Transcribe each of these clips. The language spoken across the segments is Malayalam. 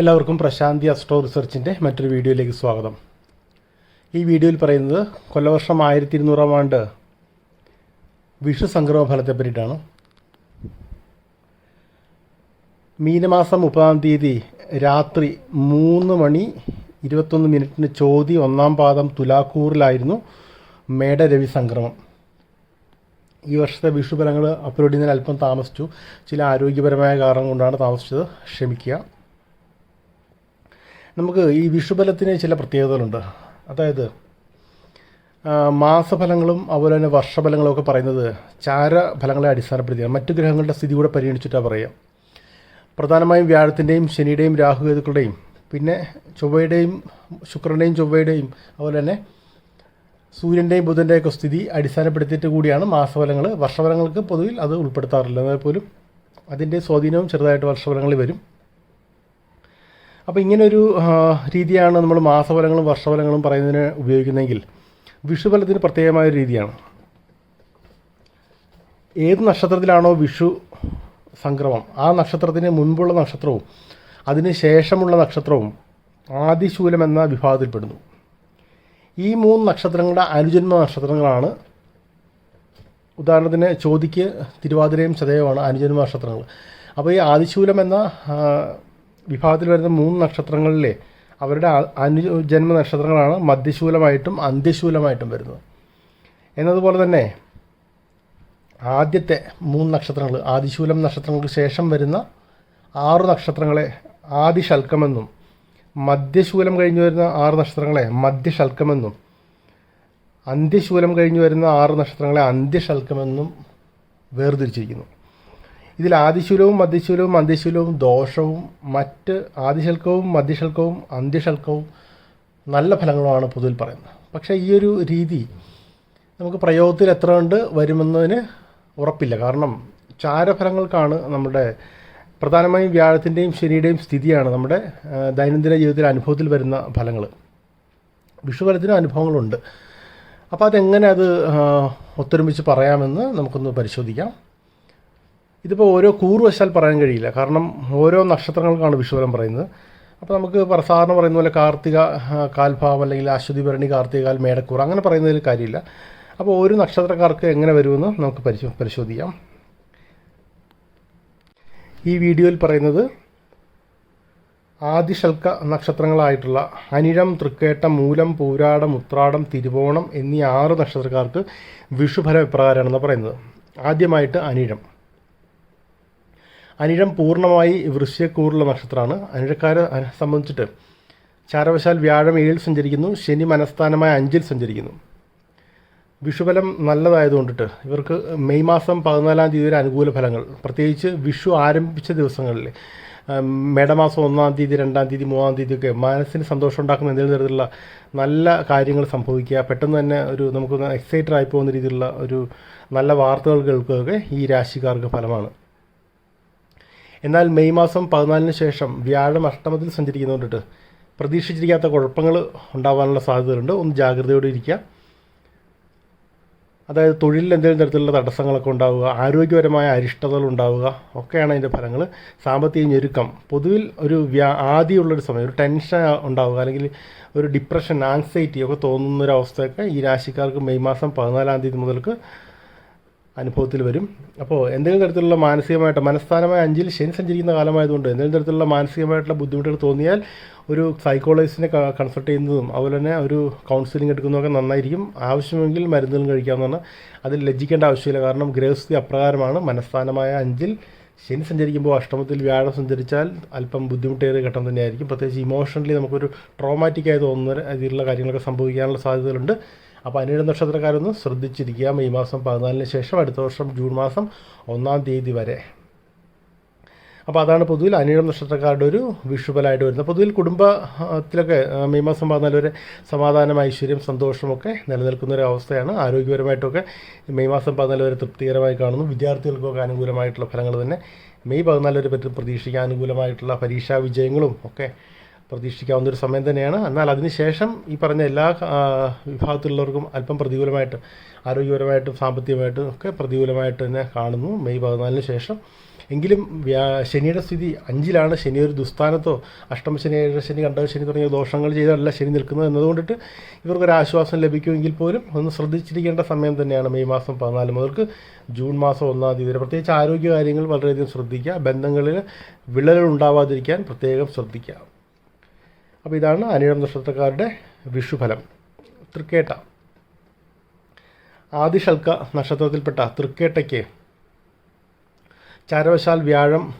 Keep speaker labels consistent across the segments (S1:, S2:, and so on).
S1: എല്ലാവർക്കും പ്രശാന്തി അസ്ട്രോ റിസർച്ചിന്റെ മറ്റൊരു വീഡിയോയിലേക്ക് സ്വാഗതം. ഈ വീഡിയോയിൽ പറയുന്നത് കൊല്ലവർഷം ആയിരത്തി ഇരുന്നൂറാം ആണ്ട് വിഷു സംക്രമ ഫലത്തെ പറ്റിയിട്ടാണ്. മീനമാസം മുപ്പതാം തീയതി രാത്രി മൂന്ന് മണി ഇരുപത്തൊന്ന് മിനിറ്റിന് ചോതി ഒന്നാം പാദം തുലാക്കൂറിലായിരുന്നു മേടരവി സംക്രമം. ഈ വർഷത്തെ വിഷു വിഷുഫലങ്ങൾ അപ്ലോഡ് ചെയ്യുന്നതിന് അല്പം താമസിച്ചു. ചില ആരോഗ്യപരമായ കാരണം കൊണ്ടാണ് താമസിച്ചത്. ക്ഷമിക്കുക. നമുക്ക് ഈ വിഷുബലത്തിന് ചില പ്രത്യേകതകളുണ്ട്. അതായത് മാസഫലങ്ങളും അതുപോലെ തന്നെ വർഷഫലങ്ങളും ഒക്കെ പറയുന്നത് ചാരഫലങ്ങളെ അടിസ്ഥാനപ്പെടുത്തിയാണ്. മറ്റു ഗ്രഹങ്ങളുടെ സ്ഥിതി കൂടെ പരിഗണിച്ചിട്ടാണ് പറയുക. പ്രധാനമായും വ്യാഴത്തിന്റെയും ശനിയുടെയും രാഹുകേതുക്കളുടെയും പിന്നെ ചൊവ്വയുടെയും ശുക്രന്റെയും ചൊവ്വയുടെയും അതുപോലെ തന്നെ സൂര്യന്റെയും ബുധന്റെയൊക്കെ സ്ഥിതി അടിസ്ഥാനപ്പെടുത്തിയിട്ട് കൂടിയാണ് മാസഫലങ്ങൾ വർഷഫലങ്ങൾക്ക് പൊതുവിൽ അത് ഉൾപ്പെടുത്താറില്ല. എന്നാൽ പോലും അതിന്റെ സ്വാധീനവും ചെറുതായിട്ട് വർഷഫലങ്ങളിൽ വരും. അപ്പോൾ ഇങ്ങനൊരു രീതിയാണ് നമ്മൾ മാസഫലങ്ങളും വർഷഫലങ്ങളും പറയുന്നതിന് ഉപയോഗിക്കുന്നതെങ്കിൽ വിഷുഫലത്തിന് പ്രത്യേകമായ രീതിയാണ്. ഏത് നക്ഷത്രത്തിലാണോ വിഷു സംക്രമം ആ നക്ഷത്രത്തിന് മുൻപുള്ള നക്ഷത്രവും അതിന് ശേഷമുള്ള നക്ഷത്രവും ആദിശൂലം എന്ന വിഭാഗത്തിൽപ്പെടുന്നു. ഈ മൂന്ന് നക്ഷത്രങ്ങളുടെ അനുജന്മ നക്ഷത്രങ്ങളാണ്. ഉദാഹരണത്തിന് ചോദിക്ക് തിരുവാതിരയും ചതയവുമാണ് അനുജന്മ നക്ഷത്രങ്ങൾ. അപ്പോൾ ഈ ആദിശൂലം എന്ന വിഭാഗത്തിൽ വരുന്ന മൂന്ന് നക്ഷത്രങ്ങളിലെ അവരുടെ അനുജന്മ നക്ഷത്രങ്ങളാണ് മധ്യശൂലമായിട്ടും അന്ത്യശൂലമായിട്ടും വരുന്നത്. എന്നതുപോലെ തന്നെ ആദ്യത്തെ മൂന്ന് നക്ഷത്രങ്ങൾ ആദിശൂലം നക്ഷത്രങ്ങൾക്ക് ശേഷം വരുന്ന ആറ് നക്ഷത്രങ്ങളെ ആദിശൽക്കമെന്നും മധ്യശൂലം കഴിഞ്ഞു വരുന്ന ആറ് നക്ഷത്രങ്ങളെ മധ്യശൽക്കമെന്നും അന്ത്യശൂലം കഴിഞ്ഞു വരുന്ന ആറ് നക്ഷത്രങ്ങളെ അന്ത്യശൽക്കമെന്നും വേർതിരിച്ചിരിക്കുന്നു. ഇതിൽ ആദിശൂലവും മധ്യശൂലവും അന്ത്യശൂലവും ദോഷവും മറ്റ് ആദിശൽക്കവും മധ്യശൽക്കവും അന്ത്യശൽക്കവും നല്ല ഫലങ്ങളുമാണ് പൊതുവിൽ പറയുന്നത്. പക്ഷേ ഈ ഒരു രീതി നമുക്ക് പ്രയോഗത്തിൽ എത്ര കണ്ട് വരുമെന്നതിന് ഉറപ്പില്ല. കാരണം ചാരഫലങ്ങൾക്കാണ് നമ്മുടെ പ്രധാനമായും വ്യാഴത്തിന്റെയും ശനിയുടെയും സ്ഥിതിയാണ് നമ്മുടെ ദൈനംദിന ജീവിതത്തിലെ അനുഭവത്തിൽ വരുന്ന ഫലങ്ങൾ വിഷുഫലത്തിനും അനുഭവങ്ങളുണ്ട്. അപ്പോൾ അതെങ്ങനെ അത് ഒത്തൊരുമിച്ച് പറയാമെന്ന് നമുക്കൊന്ന് പരിശോധിക്കാം. ഇതിപ്പോൾ ഓരോ കൂറുവശാൽ പറയാൻ കഴിയില്ല. കാരണം ഓരോ നക്ഷത്രങ്ങൾക്കാണ് വിഷുവലം പറയുന്നത്. അപ്പോൾ നമുക്ക് സാധാരണ പറയുന്ന പോലെ കാർത്തിക കാൽഭാവം അല്ലെങ്കിൽ അശ്വതി ഭരണി കാർത്തികാൽ മേടക്കൂർ അങ്ങനെ പറയുന്നതിൽ കാര്യമില്ല. അപ്പോൾ ഓരോ നക്ഷത്രക്കാർക്ക് എങ്ങനെ വരുമെന്ന് നമുക്ക് പരിശോ പരിശോധിക്കാം. ഈ വീഡിയോയിൽ പറയുന്നത് ആദിശൽക്ക നക്ഷത്രങ്ങളായിട്ടുള്ള അനിഴം തൃക്കേട്ടം മൂലം പൂരാടം ഉത്രാടം തിരുവോണം എന്നീ ആറ് നക്ഷത്രക്കാർക്ക് വിഷുഫലം എപ്രകാരമാണെന്ന് പറയുന്നത്. ആദ്യമായിട്ട് അനിഴം. അനിഴം പൂർണമായി വൃശ്യക്കൂറുള്ള നക്ഷത്രമാണ്. അനിഴക്കാരെ സംബന്ധിച്ചിട്ട് ചാരവശാൽ വ്യാഴം ഏഴിൽ സഞ്ചരിക്കുന്നു ശനി മനസ്ഥാനമായ അഞ്ചിൽ സഞ്ചരിക്കുന്നു. വിഷുഫലം നല്ലതായതുകൊണ്ടിട്ട് ഇവർക്ക് മെയ് മാസം പതിനാലാം തീയതി വരെ അനുകൂല ഫലങ്ങൾ. പ്രത്യേകിച്ച് വിഷു ആരംഭിച്ച ദിവസങ്ങളിൽ മേടമാസം ഒന്നാം തീയതി രണ്ടാം തീയതി മൂന്നാം തീയതി ഒക്കെ മനസ്സിന് സന്തോഷം ഉണ്ടാക്കുന്ന എന്തെങ്കിലും തരത്തിലുള്ള നല്ല കാര്യങ്ങൾ സംഭവിക്കുക പെട്ടെന്ന് തന്നെ ഒരു നമുക്ക് എക്സൈറ്റഡ് ആയി പോകുന്ന രീതിയിലുള്ള ഒരു നല്ല വാർത്തകൾ കേൾക്കുകയൊക്കെ ഈ രാശിക്കാർക്ക് ഫലമാണ്. എന്നാൽ മെയ് മാസം പതിനാലിന് ശേഷം വ്യാഴം അഷ്ടമത്തിൽ സഞ്ചരിക്കുന്നതുകൊണ്ടിട്ട് പ്രതീക്ഷിച്ചിരിക്കാത്ത കുഴപ്പങ്ങൾ ഉണ്ടാവാനുള്ള സാധ്യതകളുണ്ട്. ഒന്ന് ജാഗ്രതയോടെ ഇരിക്കുക. അതായത് തൊഴിലിൽ എന്തെങ്കിലും തരത്തിലുള്ള തടസ്സങ്ങളൊക്കെ ഉണ്ടാവുക ആരോഗ്യപരമായ അരിഷ്ടതകൾ ഉണ്ടാവുക ഒക്കെയാണ് അതിന്റെ ഫലങ്ങൾ. സാമ്പത്തിക ഞെരുക്കം. പൊതുവിൽ ഒരു വ്യാ ആദ്യമുള്ളൊരു സമയം ഒരു ടെൻഷൻ ഉണ്ടാവുക അല്ലെങ്കിൽ ഒരു ഡിപ്രഷൻ ആൻസൈറ്റി ഒക്കെ തോന്നുന്ന ഒരു അവസ്ഥയൊക്കെ ഈ രാശിക്കാർക്ക് മെയ് മാസം പതിനാലാം തീയതി മുതൽക്ക് അനുഭവത്തിൽ വരും. അപ്പോൾ എന്തെങ്കിലും തരത്തിലുള്ള മാനസികമായിട്ട് മനസ്ഥാനമായ അഞ്ചിൽ ശനി സഞ്ചരിക്കുന്ന കാലമായതുകൊണ്ട് എന്തെങ്കിലും തരത്തിലുള്ള മാനസികമായിട്ടുള്ള ബുദ്ധിമുട്ടുകൾ തോന്നിയാൽ ഒരു സൈക്കോളജിസ്റ്റിനെ കൺസൾട്ട് ചെയ്യുന്നതും അതുപോലെ തന്നെ ഒരു കൗൺസിലിംഗ് എടുക്കുന്നതൊക്കെ നന്നായിരിക്കും. ആവശ്യമെങ്കിൽ മരുന്നുകൾ കഴിക്കാവുന്നതാണ്. അതിൽ ലജ്ജിക്കേണ്ട ആവശ്യമില്ല. കാരണം ഗ്രഹസ്ഥിതി അപ്രകാരമാണ്. മനസ്ഥാനമായ അഞ്ചിൽ ശനി സഞ്ചരിക്കുമ്പോൾ അഷ്ടമത്തിൽ വ്യാഴം സഞ്ചരിച്ചാൽ അല്പം ബുദ്ധിമുട്ടേറിയ ഘട്ടം തന്നെയായിരിക്കും. പ്രത്യേകിച്ച് ഇമോഷണലി നമുക്കൊരു ട്രോമാറ്റിക്കായി തോന്നുന്ന രീതിയിലുള്ള കാര്യങ്ങളൊക്കെ സംഭവിക്കാനുള്ള സാധ്യതകളുണ്ട്. അപ്പോൾ അനിഴ നക്ഷത്രക്കാരൊന്ന് ശ്രദ്ധിച്ചിരിക്കുക. മെയ് മാസം പതിനാലിന് ശേഷം അടുത്ത വർഷം ജൂൺ മാസം ഒന്നാം തീയതി വരെ. അപ്പോൾ അതാണ് പൊതുവിൽ അനിഴം നക്ഷത്രക്കാരുടെ ഒരു വിഷുവലായിട്ട് വരുന്നത്. പൊതുവിൽ കുടുംബത്തിലൊക്കെ മെയ് മാസം പതിനാല് വരെ സമാധാനം ഐശ്വര്യം സന്തോഷമൊക്കെ നിലനിൽക്കുന്ന ഒരു അവസ്ഥയാണ്. ആരോഗ്യപരമായിട്ടൊക്കെ മെയ് മാസം പതിനാല് വരെ തൃപ്തികരമായി കാണുന്നു. വിദ്യാർത്ഥികൾക്കൊക്കെ അനുകൂലമായിട്ടുള്ള ഫലങ്ങൾ തന്നെ മെയ് പതിനാല് വരെ പറ്റും. പ്രതീക്ഷിക്കാൻ അനുകൂലമായിട്ടുള്ള പരീക്ഷാ വിജയങ്ങളും ഒക്കെ പ്രതീക്ഷിക്കാവുന്ന ഒരു സമയം തന്നെയാണ്. എന്നാൽ അതിനുശേഷം ഈ പറഞ്ഞ എല്ലാ വിഭാഗത്തിലുള്ളവർക്കും അല്പം പ്രതികൂലമായിട്ട് ആരോഗ്യപരമായിട്ടും സാമ്പത്തികമായിട്ടും ഒക്കെ പ്രതികൂലമായിട്ട് തന്നെ കാണുന്നു മെയ് പതിനാലിന് ശേഷം. എങ്കിലും ശനിയുടെ സ്ഥിതി അഞ്ചിലാണ്. ശനി ഒരു ദുസ്ഥാനത്തോ അഷ്ടമ ശനി ഏഴരശനി ഏഴശനി കണ്ടശനി തുടങ്ങിയ ദോഷങ്ങൾ ചെയ്തല്ല ശനി നിൽക്കുന്നത് എന്നതുകൊണ്ടിട്ട് ഇവർക്കൊരു ആശ്വാസം ലഭിക്കുമെങ്കിൽ പോലും ഒന്ന് ശ്രദ്ധിച്ചിരിക്കേണ്ട സമയം തന്നെയാണ് മെയ് മാസം പതിനാല് മുതൽക്ക്. ജൂൺ മാസം ഒന്നാം തീയതി വരെ പ്രത്യേകിച്ച് ആരോഗ്യ കാര്യങ്ങൾ വളരെയധികം ശ്രദ്ധിക്കുക. ബന്ധങ്ങളിൽ വിള്ളലുകൾ ഉണ്ടാവാതിരിക്കാൻ പ്രത്യേകം ശ്രദ്ധിക്കുക. അപ്പോൾ ഇതാണ് അനിഴം നക്ഷത്രക്കാരുടെ വിഷുഫലം. തൃക്കേട്ട. ആദിശൽക്ക നക്ഷത്രത്തിൽപ്പെട്ട തൃക്കേട്ടയ്ക്ക് ചാരവശാൽ വ്യാഴം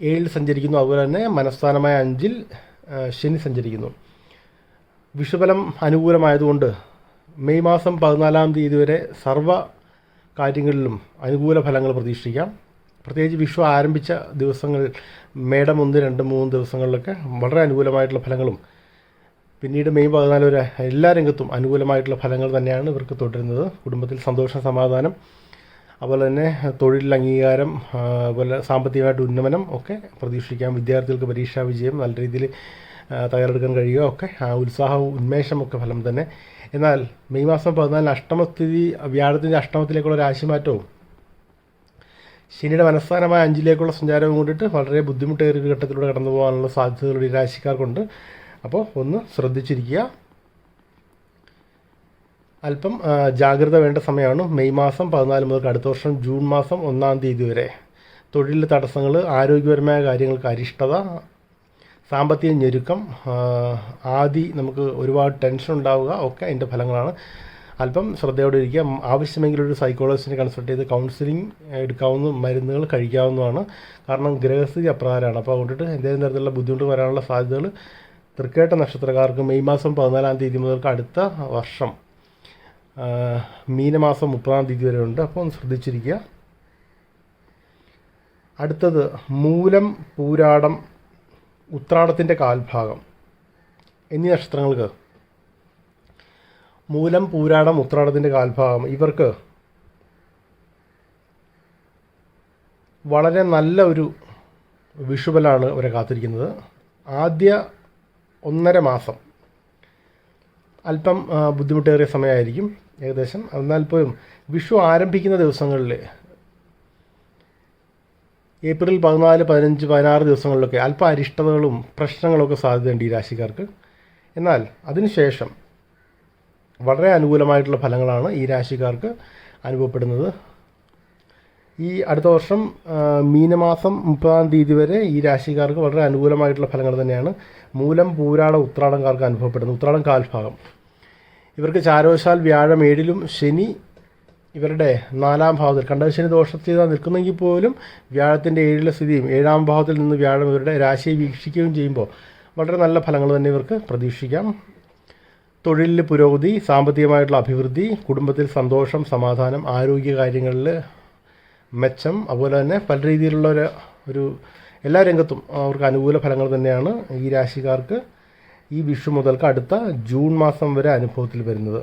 S1: ഏഴിൽ സഞ്ചരിക്കുന്നു. അതുപോലെ തന്നെ മനസ്ഥാനമായ അഞ്ചിൽ ശനി സഞ്ചരിക്കുന്നു. വിഷുഫലം അനുകൂലമായതുകൊണ്ട് മെയ് മാസം പതിനാലാം തീയതി വരെ സർവ കാര്യങ്ങളിലും അനുകൂല ഫലങ്ങൾ പ്രതീക്ഷിക്കാം. പ്രത്യേകിച്ച് വിഷു ആരംഭിച്ച ദിവസങ്ങൾ മേടം ഒന്ന് രണ്ട് മൂന്ന് ദിവസങ്ങളിലൊക്കെ വളരെ അനുകൂലമായിട്ടുള്ള ഫലങ്ങളും പിന്നീട് മെയ് പതിനാല് വരെ എല്ലാ രംഗത്തും അനുകൂലമായിട്ടുള്ള ഫലങ്ങൾ തന്നെയാണ് ഇവർക്ക് തുടരുന്നത്. കുടുംബത്തിൽ സന്തോഷം സമാധാനം അതുപോലെ തന്നെ തൊഴിൽ അംഗീകാരം അതുപോലെ സാമ്പത്തികമായിട്ട് ഉന്നമനം ഒക്കെ പ്രതീക്ഷിക്കാം. വിദ്യാർത്ഥികൾക്ക് പരീക്ഷാ വിജയം നല്ല രീതിയിൽ തയ്യാറെടുക്കാൻ കഴിയുക ഒക്കെ ആ, ഉത്സാഹവും ഉന്മേഷമൊക്കെ ഫലം തന്നെ. എന്നാൽ മെയ് മാസം പതിനാലിന് അഷ്ടമസ്ഥിതി വ്യാഴത്തിന്റെ അഷ്ടമത്തിലേക്കുള്ള ഒരു രാശിമാറ്റവും ശനിയുടെ മനസ്ഥാനമായ അഞ്ചിലേക്കുള്ള സഞ്ചാരവും കൊണ്ടിട്ട് വളരെ ബുദ്ധിമുട്ടേറിയ ഒരു ഘട്ടത്തിലൂടെ കടന്നു പോകാനുള്ള സാധ്യതകൾ ഈ രാശിക്കാർക്കുണ്ട്. അപ്പോൾ ഒന്ന് ശ്രദ്ധിച്ചിരിക്കുക. അല്പം ജാഗ്രത വേണ്ട സമയമാണ്. മെയ് മാസം പതിനാല് മുതൽ അടുത്ത വർഷം ജൂൺ മാസം ഒന്നാം തീയതി വരെ. തൊഴിൽ തടസ്സങ്ങൾ ആരോഗ്യപരമായ കാര്യങ്ങൾക്ക് അരിഷ്ടത സാമ്പത്തിക ഞെരുക്കം ആദി നമുക്ക് ഒരുപാട് ടെൻഷൻ ഉണ്ടാവുക ഒക്കെ അതിന്റെ ഫലങ്ങളാണ്. അല്പം ശ്രദ്ധയോടെ ഇരിക്കുക ആവശ്യമെങ്കിൽ ഒരു സൈക്കോളജിസ്റ്റിനെ കൺസൾട്ട് ചെയ്ത് കൗൺസിലിംഗ് എടുക്കാവുന്ന മരുന്നുകൾ കഴിക്കാവുന്നതാണ്. കാരണം ഗ്രഹസ്ഥിതി അപ്രകാരമാണ്. അപ്പോൾ അതുകൊണ്ടിട്ട് എന്തെങ്കിലും തരത്തിലുള്ള ബുദ്ധിമുട്ട് വരാനുള്ള സാധ്യതകൾ തൃക്കേട്ട നക്ഷത്രക്കാർക്ക് മെയ് മാസം പതിനാലാം തീയതി മുതൽക്ക് അടുത്ത വർഷം മീനമാസം മുപ്പതാം തീയതി വരെ ഉണ്ട്. അപ്പോൾ ഒന്ന് ശ്രദ്ധിച്ചിരിക്കുക. അടുത്തത് മൂലം പൂരാടം ഉത്രാടത്തിന്റെ കാൽഭാഗം എന്നീ നക്ഷത്രങ്ങൾക്ക് മൂലം പൂരാടം ഉത്രാടത്തിന്റെ കാൽഭാഗം. ഇവർക്ക് വളരെ നല്ല ഒരു വിഷുവലാണ് ഇവരെ കാത്തിരിക്കുന്നത്. ആദ്യ ഒന്നര മാസം. അല്പം ബുദ്ധിമുട്ടേറിയ സമയമായിരിക്കും ഏകദേശം. എന്നാൽ പോലും വിഷു ആരംഭിക്കുന്ന ദിവസങ്ങളിൽ ഏപ്രിൽ പതിനാല് പതിനഞ്ച് പതിനാറ് ദിവസങ്ങളിലൊക്കെ അല്പ അരിഷ്ടതകളും പ്രശ്നങ്ങളൊക്കെ സാധ്യതയുണ്ട് ഈ രാശിക്കാർക്ക്. എന്നാൽ അതിനുശേഷം വളരെ അനുകൂലമായിട്ടുള്ള ഫലങ്ങളാണ് ഈ രാശിക്കാർക്ക് അനുഭവപ്പെടുന്നത്. ഈ അടുത്ത വർഷം മീനമാസം മുപ്പതാം തീയതി വരെ ഈ രാശിക്കാർക്ക് വളരെ അനുകൂലമായിട്ടുള്ള ഫലങ്ങൾ തന്നെയാണ്. മൂലം പൂരാട ഉത്രാടംകാർക്ക് അനുഭവപ്പെടുന്നത്. ഉത്രാടം കാൽഭാഗം. ഇവർക്ക് ചാരോശാൽ വ്യാഴം ഏഴിലും ശനി ഇവരുടെ നാലാം ഭാവത്തിൽ കണ്ടത് ശനി ദോഷസ്ഥിത നിൽക്കുന്നെങ്കിൽ പോലും വ്യാഴത്തിന്റെ ഏഴിലെ സ്ഥിതിയും ഏഴാം ഭാവത്തിൽ നിന്ന് വ്യാഴം ഇവരുടെ രാശിയെ വീക്ഷിക്കുകയും ചെയ്യുമ്പോൾ വളരെ നല്ല ഫലങ്ങൾ തന്നെ ഇവർക്ക് പ്രതീക്ഷിക്കാം. തൊഴിലിൽ പുരോഗതി സാമ്പത്തികമായിട്ടുള്ള അഭിവൃദ്ധി കുടുംബത്തിൽ സന്തോഷം സമാധാനം ആരോഗ്യ കാര്യങ്ങളിൽ മെച്ചം അതുപോലെ തന്നെ പല രീതിയിലുള്ള ഒരു ഒരു എല്ലാ രംഗത്തും അവർക്ക് അനുകൂല ഫലങ്ങൾ തന്നെയാണ് ഈ രാശിക്കാർക്ക് ഈ വിഷു മുതൽക്ക് അടുത്ത ജൂൺ മാസം വരെ അനുഭവത്തിൽ വരുന്നത്.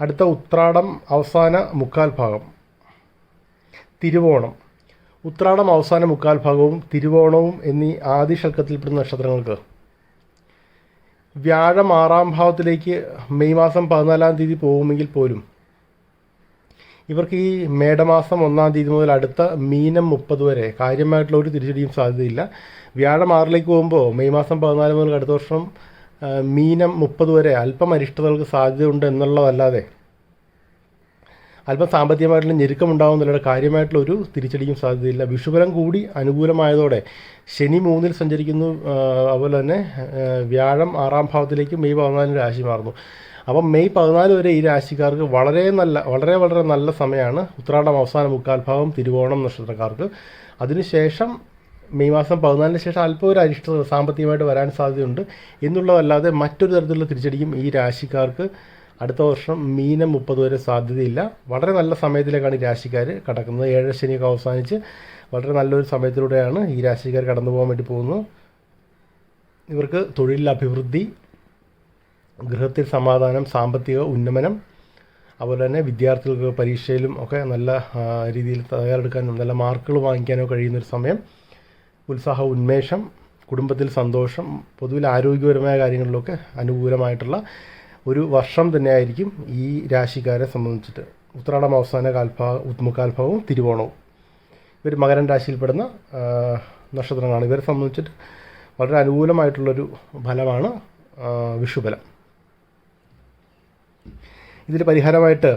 S1: അടുത്ത ഉത്രാടം അവസാന മുക്കാൽ ഭാഗം തിരുവോണം. ഉത്രാടം അവസാന മുക്കാൽ ഭാഗവും തിരുവോണവും എന്നീ ആദ്യ ശൽക്കത്തിൽപ്പെടുന്ന നക്ഷത്രങ്ങൾക്ക് വ്യാഴം ആറാം ഭാവത്തിലേക്ക് മെയ് മാസം പതിനാലാം തീയതി പോകുമെങ്കിൽ പോലും ഇവർക്ക് ഈ മേടമാസം ഒന്നാം തീയതി മുതൽ അടുത്ത മീനം മുപ്പത് വരെ കാര്യമായിട്ടുള്ള ഒരു തിരിച്ചടിയും സാധ്യതയില്ല. വ്യാഴം ആറിലേക്ക് പോകുമ്പോൾ മെയ് മാസം പതിനാല് മുതൽ അടുത്ത വർഷം മീനം മുപ്പത് വരെ അല്പം അരിഷ്ടതകൾക്ക് സാധ്യതയുണ്ട് എന്നുള്ളതല്ലാതെ അല്പം സാമ്പത്തികമായിട്ടുള്ള ഞെരുക്കം ഉണ്ടാകുന്നില്ല കാര്യമായിട്ടുള്ള ഒരു തിരിച്ചടിയും സാധ്യതയില്ല. വിഷുബലം കൂടി അനുകൂലമായതോടെ ശനി മൂന്നിൽ സഞ്ചരിക്കുന്നു. അതുപോലെ തന്നെ വ്യാഴം ആറാം ഭാവത്തിലേക്ക് മെയ് പതിനാലിന് രാശി മാറുന്നു. അപ്പം മെയ് പതിനാല് വരെ ഈ രാശിക്കാർക്ക് വളരെ നല്ല വളരെ വളരെ നല്ല സമയമാണ്. ഉത്രാടം അവസാന മുക്കാൽ ഭാഗം തിരുവോണം നക്ഷത്രക്കാർക്ക്. അതിനുശേഷം മെയ് മാസം പതിനാലിന് ശേഷം അല്പം ഒരു അരിഷ്ട സാമ്പത്തികമായിട്ട് വരാൻ സാധ്യതയുണ്ട്. എന്നുള്ളതല്ലാതെ മറ്റൊരു തരത്തിലുള്ള തിരിച്ചടിയും ഈ രാശിക്കാർക്ക് അടുത്ത വർഷം മീനം മുപ്പത് വരെ സാധ്യതയില്ല. വളരെ നല്ല സമയത്തിലേക്കാണ് ഈ രാശിക്കാർ കടക്കുന്നത്. ഏഴര ശനിയൊക്കെ അവസാനിച്ച് വളരെ നല്ലൊരു സമയത്തിലൂടെയാണ് ഈ രാശിക്കാർ കടന്നു പോകാൻ വേണ്ടി പോകുന്നത്. ഇവർക്ക് തൊഴിലിൽ അഭിവൃദ്ധി ഗൃഹത്തിൽ സമാധാനം സാമ്പത്തിക ഉന്നമനം അതുപോലെ തന്നെ വിദ്യാർത്ഥികൾക്ക് പരീക്ഷയിലും ഒക്കെ നല്ല രീതിയിൽ തയ്യാറെടുക്കാനും നല്ല മാർക്കുകൾ വാങ്ങിക്കാനോ കഴിയുന്നൊരു സമയം. ഉത്സാഹ ഉന്മേഷം കുടുംബത്തിൽ സന്തോഷം പൊതുവിൽ ആരോഗ്യപരമായ കാര്യങ്ങളിലൊക്കെ അനുകൂലമായിട്ടുള്ള ഒരു വർഷം തന്നെയായിരിക്കും ഈ രാശിക്കാരെ സംബന്ധിച്ചിട്ട്. ഉത്രാടം അവസാന കാൽഭാ മുക്കാൽഭാഗവും തിരുവോണവും. ഇവർ മകരൻ രാശിയിൽപ്പെടുന്ന നക്ഷത്രങ്ങളാണ്. ഇവരെ സംബന്ധിച്ചിട്ട് വളരെ അനുകൂലമായിട്ടുള്ളൊരു ഫലമാണ് വിഷുഫലം. ഇതിൽ പരിഹാരമായിട്ട്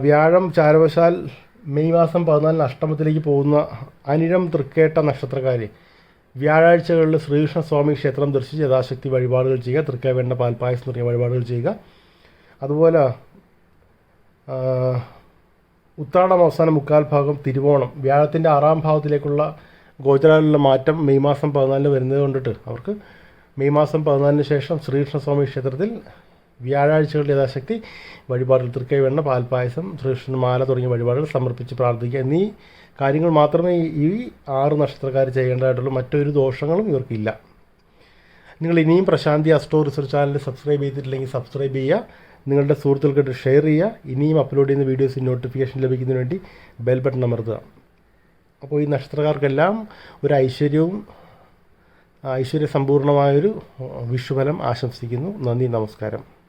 S1: വ്യാഴം ചാരവശാൽ മെയ് മാസം പതിനാലിന് അഷ്ടമത്തിലേക്ക് പോകുന്ന അനിഴം തൃക്കേട്ട നക്ഷത്രക്കാർ വ്യാഴാഴ്ചകളിൽ ശ്രീകൃഷ്ണസ്വാമി ക്ഷേത്രം ദർശിച്ച് യഥാശക്തി വഴിപാടുകൾ ചെയ്യുക തൃക്കേവേണ്ട പാൽപ്പായസം തുടങ്ങിയ വഴിപാടുകൾ ചെയ്യുക. അതുപോലെ ഉത്രാടം അവസാനം മുക്കാൽ ഭാഗം തിരുവോണം. വ്യാഴത്തിന്റെ ആറാം ഭാഗത്തിലേക്കുള്ള ഗോചരാലിലെ മാറ്റം മെയ് മാസം പതിനാലിന് വരുന്നത് കൊണ്ടിട്ട് അവർക്ക് മെയ് മാസം പതിനാലിന് ശേഷം ശ്രീകൃഷ്ണസ്വാമി ക്ഷേത്രത്തിൽ വ്യാഴാഴ്ചകളുടെ യഥാശക്തി വഴിപാടുകൾ തൃക്കൈവെണ്ണ പാൽപ്പായസം ശ്രീകൃഷ്ണൻ മാല തുടങ്ങിയ വഴിപാടുകൾ സമർപ്പിച്ച് പ്രാർത്ഥിക്കുക. എന്നീ കാര്യങ്ങൾ മാത്രമേ ഈ- ആറ് നക്ഷത്രക്കാർ ചെയ്യേണ്ടതായിട്ടുള്ളൂ. മറ്റൊരു ദോഷങ്ങളും ഇവർക്കില്ല. നിങ്ങൾ ഇനിയും Prasanthi astro research channel subscribe ചെയ്തിട്ടില്ലെങ്കിൽ സബ്സ്ക്രൈബ് ചെയ്യുക. നിങ്ങളുടെ സുഹൃത്തുക്കൾക്ക് ഷെയർ ചെയ്യുക. ഇനിയും അപ്ലോഡ് ചെയ്യുന്ന വീഡിയോസ് നോട്ടിഫിക്കേഷൻ ലഭിക്കുന്നതിന് വേണ്ടി ബെൽ ബട്ടൺ അമർത്തുക. അപ്പോൾ ഈ നക്ഷത്രക്കാർക്കെല്ലാം ഒരു ഐശ്വര്യവും ഐശ്വര്യ സമ്പൂർണമായൊരു വിഷുഫലം ആശംസിക്കുന്നു. നന്ദി നമസ്കാരം.